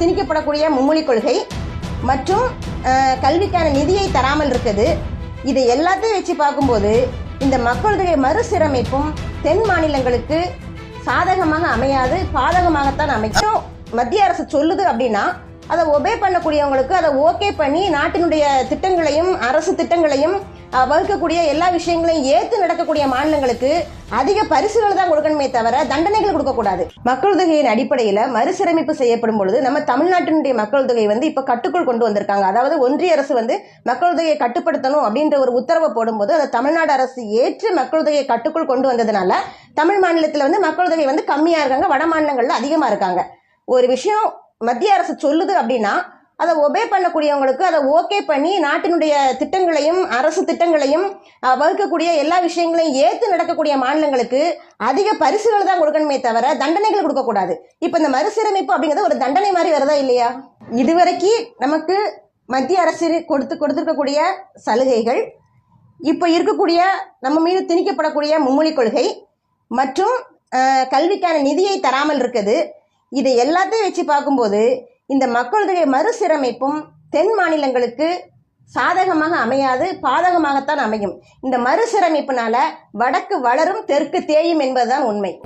திணிக்கப்படக்கூடிய மும்மொழி கொள்கை மற்றும் கல்விக்கான நிதியை தராமல் இருக்குது. இதை எல்லாத்தையும் வச்சு பார்க்கும்போது இந்த மக்கள் தொகை மறுசீரமைப்பும் தென் மாநிலங்களுக்கு சாதகமாக அமையாது பாதகமாகத்தான் அமைக்கும் மத்திய அரசு சொல்லுது அப்படின்னா அதை ஒபே பண்ணக்கூடியவங்களுக்கு அதை ஓகே பண்ணி நாட்டினுடைய திட்டங்களையும் அரசு திட்டங்களையும் வகுக்கக்கூடிய எல்லா விஷயங்களையும் ஏற்று நடக்கக்கூடிய மாநிலங்களுக்கு அதிக பரிசுகள் தான் கொடுக்கணுமே தவிர தண்டனைகள் கொடுக்கக்கூடாது. மக்கள் தொகையின் அடிப்படையில் மறுசீரமைப்பு செய்யப்படும் பொழுது நம்ம தமிழ்நாட்டினுடைய மக்கள் தொகை வந்து இப்போ கட்டுக்குள் கொண்டு வந்திருக்காங்க. அதாவது ஒன்றிய அரசு வந்து மக்கள் தொகையை கட்டுப்படுத்தணும் அப்படின்ற ஒரு உத்தரவை போடும்போது அதை தமிழ்நாடு அரசு ஏற்று மக்கள் தொகையை கட்டுக்குள் கொண்டு வந்ததுனால தமிழ் மாநிலத்தில் வந்து மக்கள் தொகை வந்து கம்மியாக இருக்காங்க. வட மாநிலங்களில் அதிகமாக இருக்காங்க. ஒரு விஷயம் மத்திய அரசு சொல்லுது அப்படின்னா அதை ஒபே பண்ணக்கூடியவங்களுக்கு அதை ஓகே பண்ணி நாட்டினுடைய திட்டங்களையும் அரசு திட்டங்களையும் வகுக்கக்கூடிய எல்லா விஷயங்களையும் ஏற்று நடக்கக்கூடிய மாநிலங்களுக்கு அதிக பரிசுகள் தான் கொடுக்கணுமே தவிர தண்டனைகள் கொடுக்கக்கூடாது. இப்போ இந்த மறுசீரமைப்பு அப்படிங்கிறது ஒரு தண்டனை மாதிரி வருதா இல்லையா? இதுவரைக்கும் நமக்கு மத்திய அரசு கொடுத்து கொடுத்துருக்கக்கூடிய சலுகைகள் இப்போ இருக்கக்கூடிய நம்ம மீது திணிக்கப்படக்கூடிய மும்மொழி கொள்கை மற்றும் கல்விக்கான நிதியை தராமல் இருக்குது. இதை எல்லாத்தையும் வச்சு பார்க்கும்போது இந்த மக்களுடைய மறுசீரமைப்பும் தென் மாநிலங்களுக்கு சாதகமாக அமையாது பாதகமாகத்தான் அமையும். இந்த மறுசீரமைப்பினால வடக்கு வளரும் தெற்கு தேயும் என்பதுதான் உண்மை.